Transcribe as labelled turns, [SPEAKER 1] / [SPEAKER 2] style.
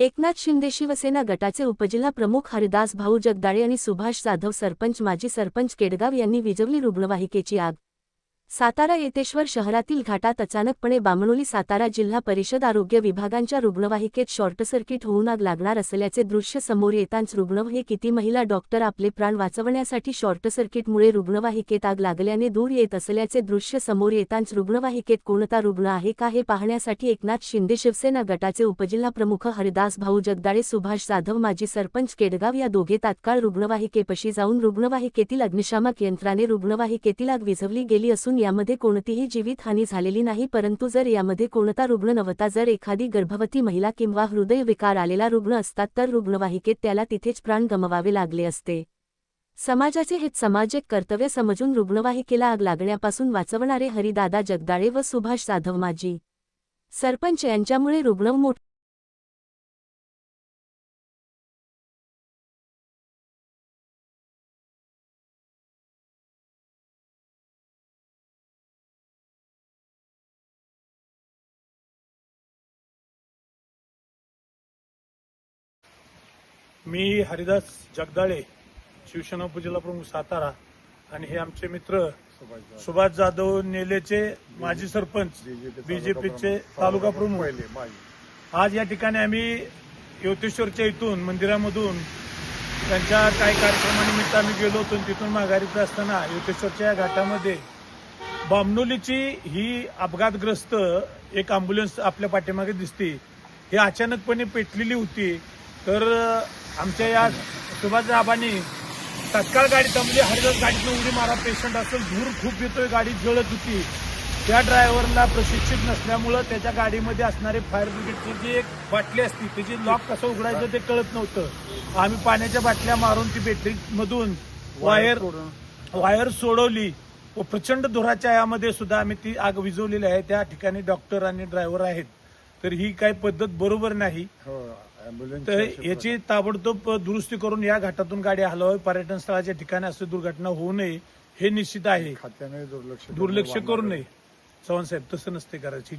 [SPEAKER 1] एकनाथ शिंदे शिवसेना गटाचे उपजिल्हा प्रमुख हरिदास भाऊ जगदाळे आणि सुभाष जाधव सरपंच माजी सरपंच केडगाव यांनी विजवली रुग्णवाहिकेची आग. सातारा येतेश्वर शहरातील घाटात अचानकपणे बामणोली सातारा जिल्हा परिषद आरोग्य विभागांच्या रुग्णवाहिकेत शॉर्टसर्किट होऊन आग लागणार असल्याचे दृश्य समोर येताच किती महिला डॉक्टर आपले प्राण वाचवण्यासाठी शॉर्टसर्किटमुळे रुग्णवाहिकेत आग लागल्याने दूर येत असल्याचे दृश्य समोर येताच रुग्णवाहिकेत कोणता रुग्ण आहे का हे पाहण्यासाठी एकनाथ शिंदे शिवसेना गटाचे उपजिल्हा प्रमुख हरिदास भाऊ जगदाळे सुभाष जाधव माजी सरपंच केडगाव या दोघे तात्काळ रुग्णवाहिकेपशी जाऊन रुग्णवाहिकेतील अग्निशामक यंत्राने रुग्णवाहिकेतील आग विझवली गेली असून यामध्ये कोणतीही जीवितहानी झालेली नाही परंतु जर यामध्ये कोणता रुग्ण नव्हता जर एखादी गर्भवती महिला किंवा हृदयविकार आलेला रुग्ण असतात तर रुग्णवाहिकेत त्याला तिथेच प्राण गमवावे लागले असते. समाजाचे हेच सामाजिक कर्तव्य समजून रुग्णवाहिकेला आग लागण्यापासून वाचवणारे हरिदादा जगदाळे व सुभाष जाधव माजी. सरपंच यांच्यामुळे रुग्ण मोठ
[SPEAKER 2] मी हरिदास जगदाळे शिवसेना उपजिल्हा प्रमुख सातारा आणि हे आमचे मित्र सुभाष जाधव नेलेचे माजी सरपंच बीजेपीचे तालुका प्रमुख. आज या ठिकाणी आम्ही योतेश्वरच्या इथून मंदिरामधून त्यांच्या काही कार्यक्रमानिमित्त आम्ही गेलो होतो तिथून माघारीत असताना योतेश्वरच्या या घाटामध्ये. बामनोलीची ही अपघातग्रस्त एक अँब्युलन्स आपल्या पाठीमागे दिसते. ही अचानकपणे पेटलेली होती. तर आमच्या या सुभाष आबांनी तत्काळ गाडी थांबली. हरिदास गाडीतून उडी मारा. पेशंट असेल धूर खूप येतोय गाडी जळत होती. त्या ड्रायव्हरला प्रशिक्षित नसल्यामुळं त्याच्या गाडीमध्ये असणारी फायर ब्रिगेडची जी एक बाटली असती त्याची लॉक कसं उघडायचं ते कळत नव्हतं. आम्ही पाण्याच्या बाटल्या मारून ती बॅटरी मधून वायर वायर सोडवली. व प्रचंड धुराच्या यामध्ये सुद्धा आम्ही ती आग विझवलेली आहे. त्या ठिकाणी डॉक्टर आणि ड्रायव्हर आहेत. तर ही काही पद्धत बरोबर नाही. तर याची ताबडतोब दुरुस्ती करून या घाटातून गाडी हलवावी. पर्यटन स्थळाच्या ठिकाणी अशी दुर्घटना होऊ नये हे निश्चित आहे.
[SPEAKER 3] दुर्लक्ष
[SPEAKER 2] दुर्लक्ष करू नये. चव्हाण साहेब तसं नसते करायची.